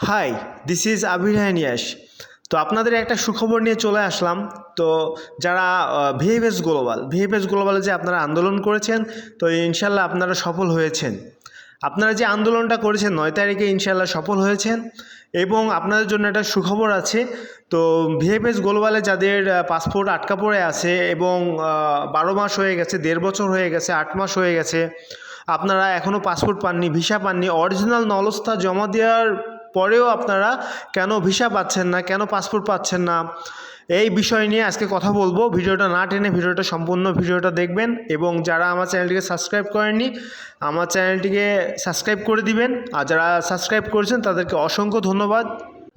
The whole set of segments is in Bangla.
Hi this is Abir Haniyas তো আপনাদের একটা সুখবর নিয়ে চলে আসলাম। তো যারা ভিএফএস গ্লোবাল ভিএফএস গ্লোবালে যে আপনারা আন্দোলন করেছেন, তো ইনশাল্লাহ আপনারা সফল হয়েছেন। আপনারা যে আন্দোলনটা করেছেন, নয় তারিখে ইনশাল্লাহ সফল হয়েছেন এবং আপনাদের জন্য একটা সুখবর আছে। তো ভিএফএস গ্লোবালে যাদের পাসপোর্ট আটকা পড়ে আছে এবং বারো মাস হয়ে গেছে, দেড় বছর হয়ে গেছে, আট মাস হয়ে গেছে, আপনারা এখনও পাসপোর্ট পাননি ভিসা পাননি অরিজিনাল নলস্থা জমা দেওয়ার পরেও আপনারা কেন ভিসা পাচ্ছেন না, কেন পাসপোর্ট পাচ্ছেন না, এই বিষয় নিয়ে আজকে কথা বলব। ভিডিওটা না টেনে ভিডিওটা সম্পূর্ণ ভিডিওটা দেখবেন এবং যারা আমার চ্যানেলটিকে সাবস্ক্রাইব করেননি, আমার চ্যানেলটিকে সাবস্ক্রাইব করে দিবেন। আর যারা সাবস্ক্রাইব করেছেন, তাদেরকে অসংখ্য ধন্যবাদ।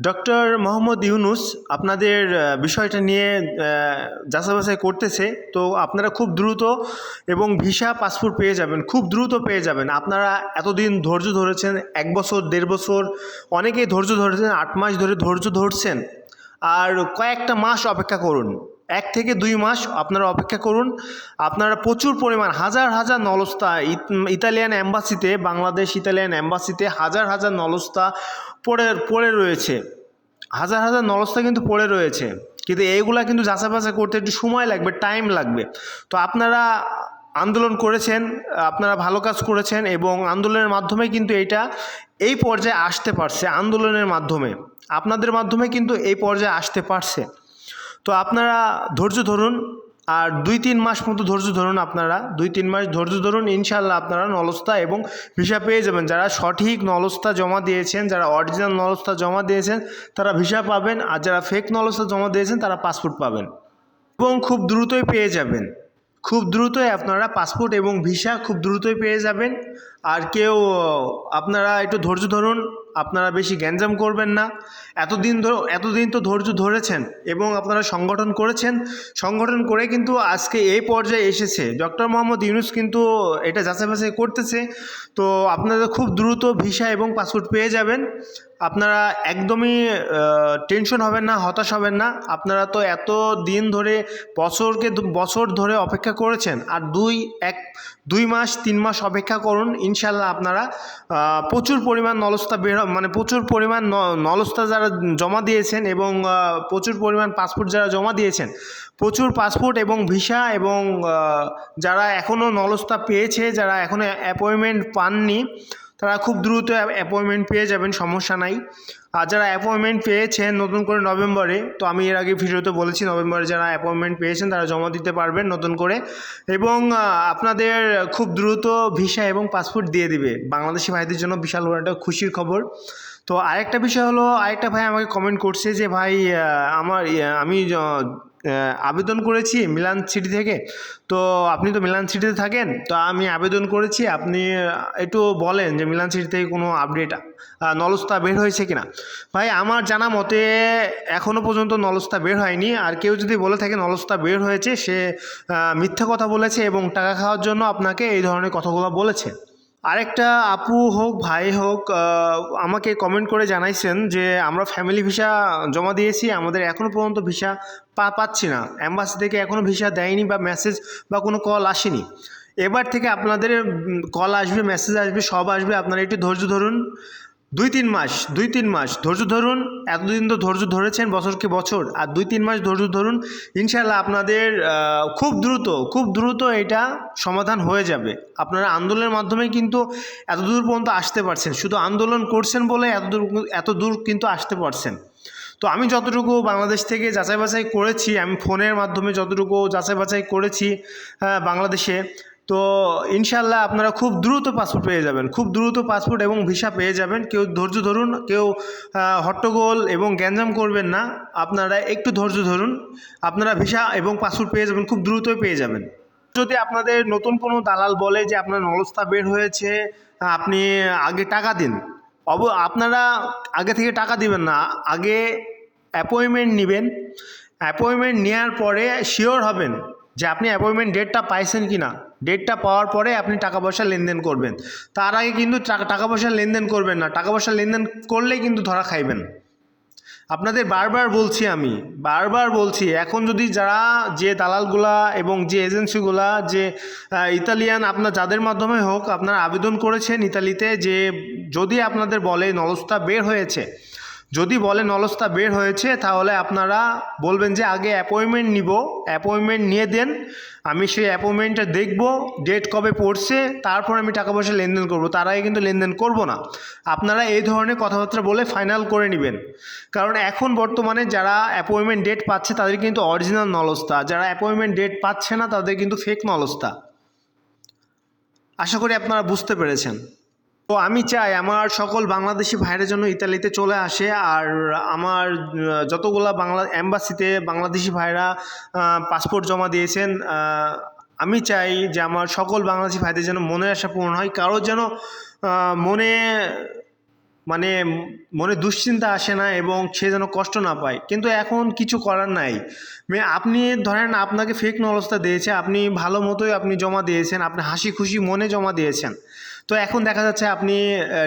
ডক্টর মোহাম্মদ ইউনুস আপনাদের বিষয়টা নিয়ে যাচাই বাছাই করতেছে, তো আপনারা খুব দ্রুত এবং ভিসা পাসপোর্ট পেয়ে যাবেন, খুব দ্রুত পেয়ে যাবেন। আপনারা এতদিন ধৈর্য ধরেছেন, এক বছর, দেড় বছর, অনেকেই ধৈর্য ধরেছেন, আট মাস ধরে ধৈর্য ধরছেন। আর কয়েকটা মাস অপেক্ষা করুন, এক থেকে দুই মাস আপনারা অপেক্ষা করুন। আপনারা প্রচুর পরিমাণ, হাজার হাজার নলস্তা ইতালিয়ান অ্যাম্বাসিতে বাংলাদেশ ইতালিয়ান অ্যাম্বাসিতে হাজার হাজার নলস্তা পড়ে পড়ে রয়েছে। হাজার হাজার নলস্তা কিন্তু পড়ে রয়েছে। কিন্তু এইগুলা কিন্তু যাচাই বাছাই করতে একটু সময় লাগবে টাইম লাগবে। তো আপনারা আন্দোলন করেছেন, আপনারা ভালো কাজ করেছেন এবং আন্দোলনের মাধ্যমে কিন্তু এটা এই পর্যায়ে আসতে পারছে, আন্দোলনের মাধ্যমে। আপনাদের মাধ্যমে কিন্তু এই পর্যায়ে আসতে পারছে। তো আপনারা ধৈর্য ধরুন আর দুই তিন মাস মতো ধৈর্য ধরুন আপনারা, দুই তিন মাস ধৈর্য ধরুন ইনশাল্লাহ আপনারা নলস্তা এবং ভিসা পেয়ে যাবেন। যারা সঠিক নলস্তা জমা দিয়েছেন, যারা অরিজিনাল নলস্তা জমা দিয়েছেন, তারা ভিসা পাবেন আর যারা ফেক নলস্তা জমা দিয়েছেন, তারা পাসপোর্ট পাবেন। এবং খুব দ্রুতই পেয়ে যাবেন। খুব দ্রুতই আপনারা পাসপোর্ট এবং ভিসা খুব দ্রুতই পেয়ে যাবেন। আর কেউ, আপনারা একটু ধৈর্য ধরুন আপনারা বেশি গ্যাঞ্জাম করবেন না। এতদিন ধর এতদিন তো ধৈর্য ধরেছেন এবং আপনারা সংগঠন করেছেন। সংগঠন করে কিন্তু আজকে এই পর্যায়ে এসেছে। ডক্টর মোহাম্মদ ইউনুস কিন্তু এটা যাচাই বাছাই করতেছে। তো আপনারা খুব দ্রুত ভিসা এবং পাসপোর্ট পেয়ে যাবেন। আপনারা একদমই টেনশন হবেন না, হতাশ হবেন না। আপনারা তো এত দিন ধরে, বছরকে বছর ধরে অপেক্ষা করেছেন। আর দুই, এক, দুই মাস, তিন মাস অপেক্ষা করুন। ইনশাল্লাহ আপনারা প্রচুর পরিমাণ নলস্তা বের মানে প্রচুর পরিমাণ নলস্তা যারা জমা দিয়েছেন এবং প্রচুর পরিমাণ পাসপোর্ট যারা জমা দিয়েছেন, প্রচুর পাসপোর্ট এবং ভিসা এবং যারা এখনও নলস্তা পেয়েছে, যারা এখনও অ্যাপয়েন্টমেন্ট পাননি তারা খুব দ্রুত অ্যাপয়েন্টমেন্ট পেয়ে যাবেন, সমস্যা নাই। আর যারা অ্যাপয়েন্টমেন্ট পেয়েছেন নতুন করে নভেম্বরে, তো আমি এর আগে ভিডিওতে বলেছি নভেম্বরে যারা অ্যাপয়েন্টমেন্ট পেয়েছেন তারা জমা দিতে পারবেন নতুন করে। এবং আপনাদের খুব দ্রুত ভিসা এবং পাসপোর্ট দিয়ে দিবে। বাংলাদেশি ভাইদের জন্য বিশাল বড় একটা খুশির খবর। তো আরেকটা বিষয় হলো, আরেকটা ভাই আমাকে কমেন্ট করছে যে, ভাই আমার আমি আবেদন করেছি মিলান সিটি থেকে। তো আপনি তো মিলান সিটিতে থাকেন, তো আমি আবেদন করেছি, আপনি একটু বলেন যে মিলান সিটি থেকে কোনো আপডেট নলস্তা বের হয়েছে কিনা? ভাই, আমার জানা মতে এখনও পর্যন্ত নলস্তা বের হয়নি, আর কেউ যদি বলে থাকে নলস্তা বের হয়েছে, সে মিথ্যা কথা বলেছে এবং টাকা খাওয়ার জন্য আপনাকে এই ধরনের কথাগুলো বলেছে। আরেকটা আপু হোক, ভাই হোক আমাকে কমেন্ট করে জানাইছেন যে, আমরা ফ্যামিলি ভিসা জমা দিয়েছি, আমাদের এখনও পর্যন্ত ভিসা পা পাচ্ছি না। অ্যাম্বাসি থেকে এখনও ভিসা দেয়নি বা মেসেজ বা কোনো কল আসেনি। এবার থেকে আপনাদের কল আসবে মেসেজ আসবে, সব আসবে। আপনারা একটু ধৈর্য ধরুন। দুই তিন মাস দুই তিন মাস ধৈর্য ধরুন, এতদিন তো ধৈর্য ধরেছেন বছরকে বছর, আর দুই তিন মাস ধৈর্য ধরুন ইনশাল্লাহ আপনাদের খুব দ্রুত খুব দ্রুত এটা সমাধান হয়ে যাবে। আপনারা আন্দোলনের মাধ্যমে কিন্তু এত দূর পর্যন্ত আসতে পারছেন, শুধু আন্দোলন করছেন বলে এত দূর এত দূর কিন্তু আসতে পারছেন। তো আমি যতটুকু বাংলাদেশ থেকে যাচাই বাছাই করেছি, আমি ফোনের মাধ্যমে যতটুকু যাচাই বাছাই করেছি বাংলাদেশে তো ইনশাল্লাহ আপনারা খুব দ্রুত পাসপোর্ট পেয়ে যাবেন, খুব দ্রুত পাসপোর্ট এবং ভিসা পেয়ে যাবেন। কেউ ধৈর্য ধরুন, কেউ হট্টগোল এবং গ্যাঞ্জাম করবেন না, আপনারা একটু ধৈর্য ধরুন, আপনারা ভিসা এবং পাসপোর্ট পেয়ে যাবেন, খুব দ্রুতই পেয়ে যাবেন। যদি আপনাদের নতুন কোনো দালাল বলে যে আপনার নলস্তা বের হয়েছে, আপনি আগে টাকা দিন। অব, আপনারা আগে থেকে টাকা দিবেন না, আগে অ্যাপয়েন্টমেন্ট নেবেন। অ্যাপয়েন্টমেন্ট নেওয়ার পরে শিওর হবেন যে আপনি অ্যাপয়েন্টমেন্ট ডেটটা পাইছেন কি না ডেটটা পাওয়ার পরে আপনি টাকা পয়সা লেনদেন করবেন। তার আগে কিন্তু টাকা পয়সা লেনদেন করবেন না। টাকা পয়সা লেনদেন করলেই কিন্তু ধরা খাইবেন। আপনাদের বারবার বলছি আমি, বারবার বলছি, এখন যদি যারা, যে দালালগুলা এবং যে এজেন্সিগুলা, যে ইতালিয়ান আপনার যাদের মাধ্যমে হোক, আপনারা আবেদন করেছেন ইতালিতে যে, যদি আপনাদের বলে নলস্তা বের হয়েছে যদি বলে নলস্তা বের হয়েছে, তাহলে আপনারা বলবেন যে আগে অ্যাপয়েন্টমেন্ট নিব অ্যাপয়েন্টমেন্ট নিয়ে দেন, আমি সেই অ্যাপয়েন্টমেন্টটা দেখব ডেট কবে পড়ছে, তারপর আমি টাকা পয়সা লেনদেন করব। তার আগে কিন্তু লেনদেন করব না। আপনারা এই ধরনের কথাবার্তা বলে ফাইনাল করে নেবেন। কারণ এখন বর্তমানে যারা অ্যাপয়েন্টমেন্ট ডেট পাচ্ছে, তাদের কিন্তু অরিজিনাল নলস্তা। যারা অ্যাপয়েন্টমেন্ট ডেট পাচ্ছে না, তাদের কিন্তু ফেক নলস্তা। আশা করি আপনারা বুঝতে পেরেছেন। তো আমি চাই আমার সকল বাংলাদেশি ভাইয়ের জন্য ইতালিতে চলে আসে আর আমার যতগুলা বাংলা অ্যাম্বাসিতে বাংলাদেশি ভাইরা পাসপোর্ট জমা দিয়েছেন আমি চাই যে আমার সকল বাংলাদেশি ভাইদের যেন মনের আশা পূরণ হয় কারোর যেন মনে মানে মনে দুশ্চিন্তা আসে না এবং সে যেন কষ্ট না পায়। কিন্তু এখন কিছু করার নাই। আপনি ধরেন আপনাকে ফেক নলস্তা দিয়েছে, আপনি ভালো মতোই আপনি জমা দিয়েছেন, আপনি হাসি খুশি মনে জমা দিয়েছেন। তো এখন দেখা যাচ্ছে আপনি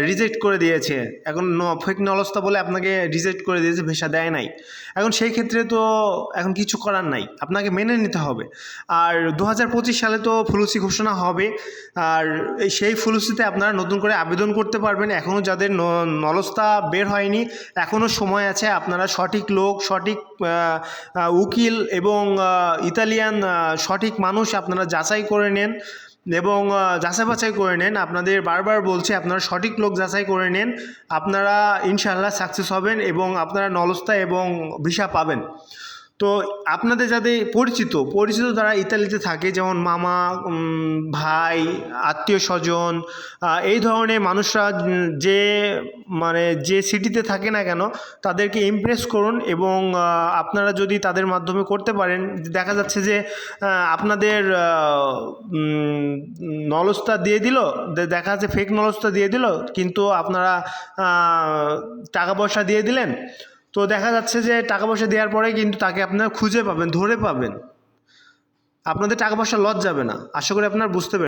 রিজেক্ট করে দিয়েছে। এখন ফেক নলস্তা বলে আপনাকে রিজেক্ট করে দিয়েছে, ভিসা দেয় নাই। এখন সেই ক্ষেত্রে তো এখন কিছু করার নাই। আপনাকে মেনে নিতে হবে। আর দু হাজার পঁচিশ সালে তো ফুলুসি ঘোষণা হবে। আর সেই ফুলুসিতে আপনারা নতুন করে আবেদন করতে পারবেন। এখনও যাদের নলস্তা বের হয়নি এখনও সময় আছে আপনারা সঠিক লোক, সঠিক উকিল এবং ইতালিয়ান সঠিক মানুষ আপনারা যাচাই করে নেন। এবং যাচাই বাছাই করে নেন। আপনাদের বারবার বলছি, আপনারা সঠিক লোক যাচাই করে নেন। আপনারা ইনশাল্লাহ সাকসেস হবেন এবং আপনারা নলস্তা এবং ভিসা পাবেন। তো আপনাদের যাদের পরিচিত পরিচিত যারা ইতালিতে থাকে, যেমন মামা ভাই, আত্মীয় স্বজন এই ধরনের মানুষরা যে মানে যে সিটিতে থাকে না কেন, তাদেরকে ইমপ্রেস করুন এবং আপনারা যদি তাদের মাধ্যমে করতে পারেন, দেখা যাচ্ছে যে আপনাদের নলস্তা দিয়ে দিল দেখা যাচ্ছে ফেক নলস্তা দিয়ে দিল, কিন্তু আপনারা টাকা পয়সা দিয়ে দিলেন তো দেখা যাচ্ছে যে টাকা পয়সা দেওয়ার পরে কিন্তু তাকে আপনারা খুঁজে পাবেন, ধরে পাবেন। আপনাদের টাকা পয়সা লজ যাবে না। আশা করি আপনার বুঝতে পেরেছেন।